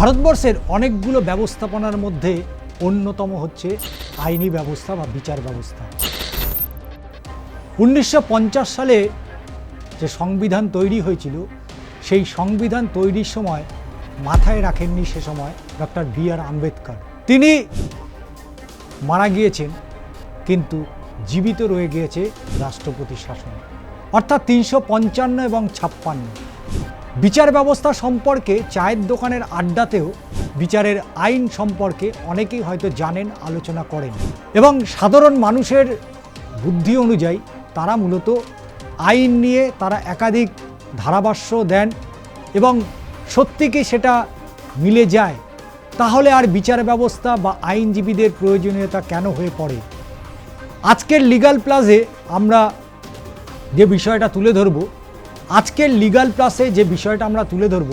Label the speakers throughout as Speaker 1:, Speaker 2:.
Speaker 1: ভারতবর্ষের অনেকগুলো ব্যবস্থাপনার মধ্যে অন্যতম হচ্ছে আইনি ব্যবস্থা বা বিচার ব্যবস্থা। উনিশশো পঞ্চাশ সালে যে সংবিধান তৈরি হয়েছিল, সেই সংবিধান তৈরির সময় মাথায় রাখেননি সে সময় ডক্টর বি আর আম্বেদকর। তিনি মারা গিয়েছেন, কিন্তু জীবিত রয়ে গিয়েছে রাষ্ট্রপতি শাসন। অর্থাৎ তিনশো পঞ্চান্ন এবং ছাপ্পান্ন। বিচার ব্যবস্থা সম্পর্কে চায়ের দোকানের আড্ডাতেও বিচারের আইন সম্পর্কে অনেকেই হয়তো জানেন, আলোচনা করেন। এবং সাধারণ মানুষের বুদ্ধি অনুযায়ী তারা মূলত আইন নিয়ে তারা একাধিক ধারাভাষ্য দেন এবং সত্যি কি সেটা মিলে যায়? তাহলে আর বিচার ব্যবস্থা বা আইনজীবীদের প্রয়োজনীয়তা কেন হয়ে পড়ে? আজকের লিগাল প্লাসে আমরা যে বিষয়টা তুলে ধরব আজকের লিগাল প্লাসে যে বিষয়টা আমরা তুলে ধরব,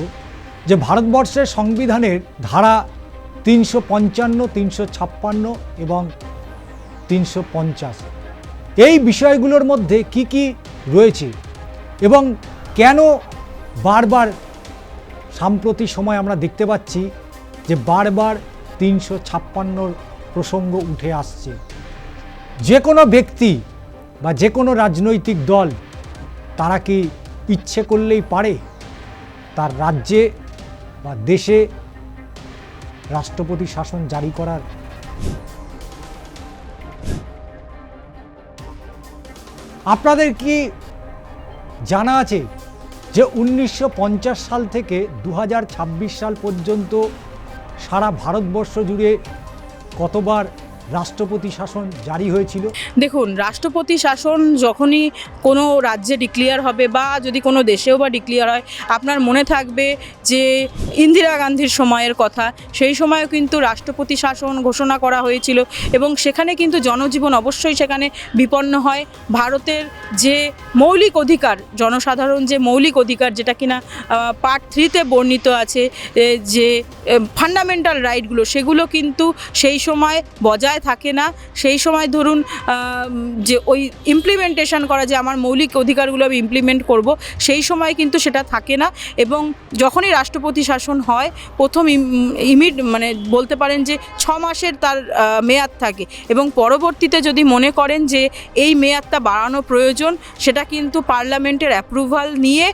Speaker 1: যে ভারতবর্ষের সংবিধানের ধারা তিনশো পঞ্চান্ন, তিনশো ছাপ্পান্ন এবং তিনশো পঞ্চাশ। এই বিষয়গুলোর মধ্যে কি কি রয়েছে এবং কেন বারবার সাম্প্রতি সময় আমরা দেখতে পাচ্ছি যে বারবার তিনশো ছাপ্পান্নর প্রসঙ্গ উঠে আসছে। যে কোনো ব্যক্তি বা যে কোনো রাজনৈতিক দল, তারা কি ইচ্ছে করলেই পারে তার রাজ্যে বা দেশে রাষ্ট্রপতি শাসন জারি করার। আপনাদের কি জানা আছে যে উনিশশো পঞ্চাশ সাল থেকে দু হাজার ছাব্বিশ সাল পর্যন্ত সারা ভারতবর্ষ জুড়ে কতবার রাষ্ট্রপতি শাসন জারি হয়েছিল।
Speaker 2: দেখুন, রাষ্ট্রপতি শাসন যখনই কোনো রাজ্যে ডিক্লিয়ার হবে বা যদি কোনো দেশেও বা ডিক্লিয়ার হয়, আপনার মনে থাকবে যে ইন্দিরা গান্ধীর সময়ের কথা। সেই সময়ও কিন্তু রাষ্ট্রপতি শাসন ঘোষণা করা হয়েছিল এবং সেখানে কিন্তু জনজীবন অবশ্যই সেখানে বিপন্ন হয়। ভারতের যে মৌলিক অধিকার, জনসাধারণ যে মৌলিক অধিকার যেটা কিনা পার্ট থ্রিতে বর্ণিত আছে যে ফান্ডামেন্টাল রাইটগুলো সেগুলো কিন্তু সেই সময় বজায় থাকে না, সেই সময় ধরুন যে ওই ইমপ্লিমেন্টেশন করা যে আমার মৌলিক অধিকারগুলো আমি ইমপ্লিমেন্ট করব, সেই সময় কিন্তু সেটা থাকে না। এবং যখনই রাষ্ট্রপতি শাসন হয়, প্রথম ইমিড মানে বলতে পারেন যে ছ মাসের তার মেয়াদ থাকে। এবং পরবর্তীতে যদি মনে করেন যে এই মেয়াদটা বাড়ানো প্রয়োজন, সেটা কিন্তু পার্লামেন্টের অ্যাপ্রুভাল নিয়ে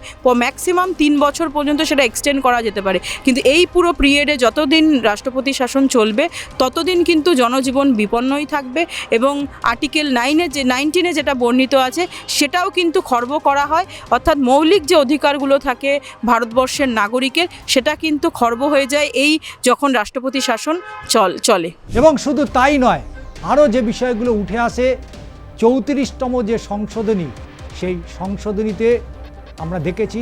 Speaker 2: ম্যাক্সিমাম তিন বছর পর্যন্ত সেটা এক্সটেন্ড করা যেতে পারে। কিন্তু এই পুরো পিরিয়ডে যতদিন রাষ্ট্রপতি শাসন চলবে, ততদিন কিন্তু জনজীবন বিপন্নই থাকবে এবং আর্টিকেল নাইনে যে নাইনটিনে যেটা বর্ণিত আছে, সেটাও কিন্তু খর্ব করা হয়। অর্থাৎ মৌলিক যে অধিকারগুলো থাকে ভারতবর্ষের নাগরিকের, সেটা কিন্তু খর্ব হয়ে যায় এই যখন রাষ্ট্রপতি শাসন চল, চলে।
Speaker 1: এবং শুধু তাই নয়, আরও যে বিষয়গুলো উঠে আসে, চৌত্রিশতম যে সংশোধনী, সেই সংশোধনীতে আমরা দেখেছি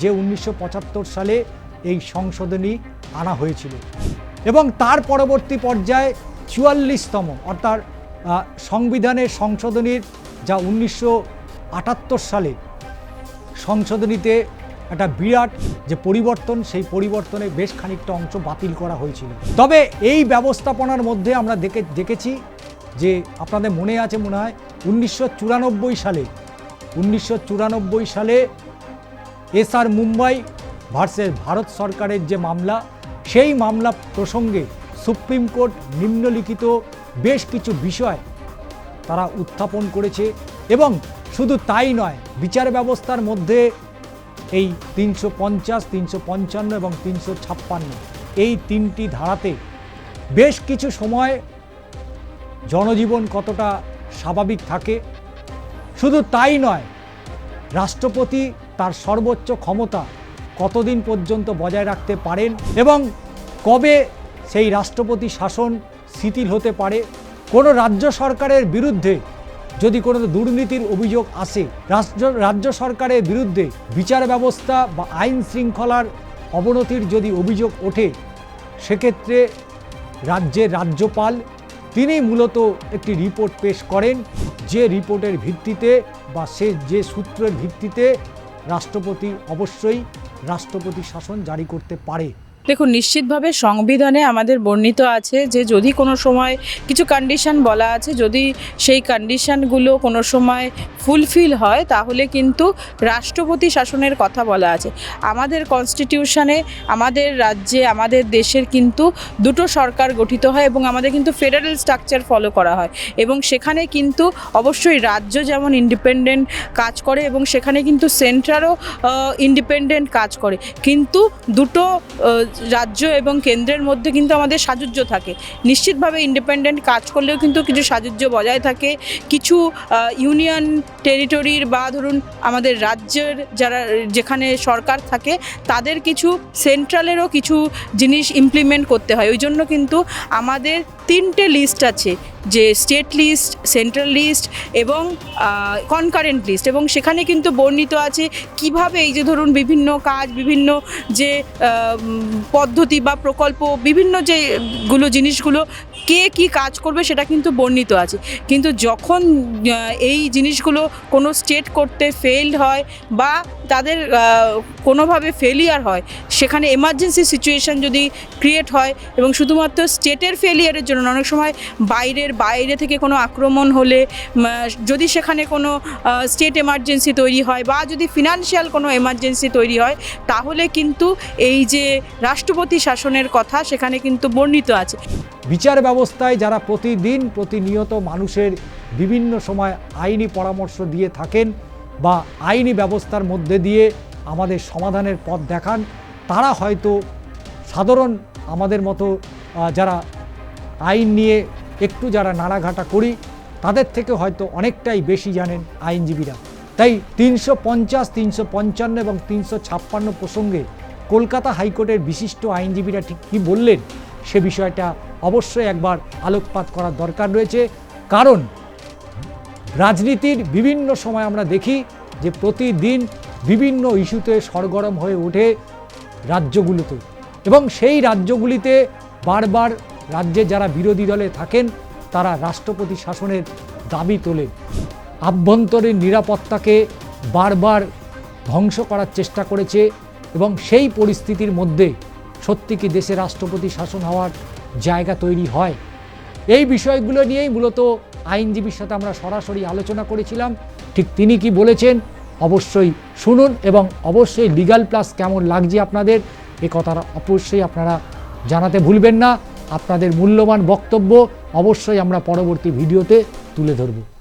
Speaker 1: যে উনিশশো পঁচাত্তর সালে এই সংশোধনী আনা হয়েছিল। এবং তার পরবর্তী পর্যায়ে চুয়াল্লিশতম, অর্থাৎ সংবিধানের সংশোধনীর যা উনিশশো আটাত্তর সালে সংশোধনীতে একটা বিরাট যে পরিবর্তন, সেই পরিবর্তনে বেশ খানিকটা অংশ বাতিল করা হয়েছিল। তবে এই ব্যবস্থাপনার মধ্যে আমরা দেখে, দেখেছি যে আপনাদের মনে আছে মনে হয়, উনিশশো চুরানব্বই সালে, উনিশশো চুরানব্বই সালে এসআর মুম্বাই ভার্সেস ভারত সরকারের যে মামলা, সেই মামলা প্রসঙ্গে সুপ্রিম কোর্ট নিম্নলিখিত বেশ কিছু বিষয় তারা উত্থাপন করেছে এবং শুধু তাই নয়, বিচার ব্যবস্থার মধ্যে এই তিনশো পঞ্চাশ, তিনশো পঞ্চান্ন এবং তিনশো ছাপ্পান্ন, এই তিনটি ধারাতে বেশ কিছু সময় জনজীবন কতটা স্বাভাবিক থাকে। শুধু তাই নয়, রাষ্ট্রপতি তার সর্বোচ্চ ক্ষমতা কতদিন পর্যন্ত বজায় রাখতে পারেন এবং কবে সেই রাষ্ট্রপতি শাসন শিথিল হতে পারে। কোনো রাজ্য সরকারের বিরুদ্ধে যদি কোনো দুর্নীতির অভিযোগ আসে, রাজ্য রাজ্য সরকারের বিরুদ্ধে বিচার ব্যবস্থা বা আইন শৃঙ্খলার অবনতির যদি অভিযোগ ওঠে, সেক্ষেত্রে রাজ্যের রাজ্যপাল তিনি মূলত একটি রিপোর্ট পেশ করেন, যে রিপোর্টের ভিত্তিতে বা সে, যে সূত্রের ভিত্তিতে রাষ্ট্রপতি অবশ্যই রাষ্ট্রপতি শাসন জারি করতে পারে।
Speaker 2: দেখুন, নিশ্চিতভাবে সংবিধানে আমাদের বর্ণিত আছে যে যদি কোনো সময় কিছু কন্ডিশন বলা আছে, যদি সেই কন্ডিশনগুলো কোনো সময় ফুলফিল হয়, তাহলে কিন্তু রাষ্ট্রপতি শাসনের কথা বলা আছে। আমাদের কনস্টিটিউশনে আমাদের রাজ্যে, আমাদের দেশের কিন্তু দুটো সরকার গঠিত হয় এবং আমাদের কিন্তু ফেডারেল স্ট্রাকচার ফলো করা হয়। এবং সেখানে কিন্তু অবশ্যই রাজ্য যেমন ইন্ডিপেন্ডেন্ট কাজ করে এবং সেখানে কিন্তু সেন্ট্রালও ইন্ডিপেন্ডেন্ট কাজ করে। কিন্তু দুটো রাজ্য এবং কেন্দ্রের মধ্যে কিন্তু আমাদের সাযুজ্য থাকে। নিশ্চিতভাবে ইন্ডিপেন্ডেন্ট কাজ করলেও কিন্তু কিছু সাযুজ্য বজায় থাকে। কিছু ইউনিয়ন টেরিটরির বা ধরুন আমাদের রাজ্যের যারা, যেখানে সরকার থাকে, তাদের কিছু সেন্ট্রালেরও কিছু জিনিস ইমপ্লিমেন্ট করতে হয়। ওই জন্য কিন্তু আমাদের তিনটে লিস্ট আছে। যে স্টেট লিস্ট সেন্ট্রাল লিস্ট এবং কনকারেন্ট লিস্ট এবং সেখানে কিন্তু বর্ণিত আছে কীভাবে এই যে ধরুন বিভিন্ন কাজ, বিভিন্ন যে পদ্ধতি বা প্রকল্প, বিভিন্ন যেগুলো জিনিসগুলো কে কি কাজ করবে সেটা কিন্তু বর্ণিত আছে। কিন্তু যখন এই জিনিসগুলো কোনো স্টেট করতে ফেইল্ড হয় বা তাদের কোনোভাবে ফেলিয়ার হয়, সেখানে এমার্জেন্সি সিচুয়েশন যদি ক্রিয়েট হয় এবং শুধুমাত্র স্টেটের ফেলিয়ারের জন্য অনেক সময় বাইরের বাইরে থেকে কোনো আক্রমণ হলে যদি সেখানে কোনো স্টেট এমার্জেন্সি তৈরি হয় বা যদি ফিনান্সিয়াল কোনো এমার্জেন্সি তৈরি হয়, তাহলে কিন্তু এই যে রাষ্ট্রপতি শাসনের কথা সেখানে কিন্তু বর্ণিত আছে।
Speaker 1: বিচার ব্যবস্থায় যারা প্রতিদিন প্রতিনিয়ত মানুষের বিভিন্ন সময় আইনি পরামর্শ দিয়ে থাকেন বা আইনি ব্যবস্থার মধ্যে দিয়ে আমাদের সমাধানের পথ দেখান, তারা হয়তো সাধারণ আমাদের মতো যারা আইন নিয়ে একটু যারা নাড়াঘাটা করি, তাদের থেকে হয়তো অনেকটাই বেশি জানেন আইনজীবীরা। তাই তিনশো পঞ্চাশ, তিনশো পঞ্চান্ন এবং তিনশো ছাপ্পান্ন প্রসঙ্গে কলকাতা হাইকোর্টের বিশিষ্ট আইনজীবীরা ঠিক কী বললেন, সে বিষয়টা অবশ্যই একবার আলোকপাত করার দরকার রয়েছে। কারণ রাজনীতির বিভিন্ন সময় আমরা দেখি যে প্রতিদিন বিভিন্ন ইস্যুতে সরগরম হয়ে ওঠে রাজ্যগুলোতে এবং সেই রাজ্যগুলিতে বারবার রাজ্যে যারা বিরোধী দলে থাকেন, তারা রাষ্ট্রপতি শাসনের দাবি তোলেন। আভ্যন্তরীণ নিরাপত্তাকে বারবার ধ্বংস করার চেষ্টা করেছে এবং সেই পরিস্থিতির মধ্যে সত্যি কি দেশে রাষ্ট্রপতি শাসন হওয়ার জায়গা তৈরি হয়? এই বিষয়গুলো নিয়েই মূলত আইনজীবীর সাথে আমরা সরাসরি আলোচনা করেছিলাম। ঠিক তিনি কি বলেছেন? অবশ্যই শুনুন এবং অবশ্যই লিগাল প্লাস কেমন লাগছে আপনাদের, এ কথাটা অবশ্যই আপনারা জানাতে ভুলবেন না। আপনাদের মূল্যবান বক্তব্য অবশ্যই আমরা পরবর্তী ভিডিওতে তুলে ধরব।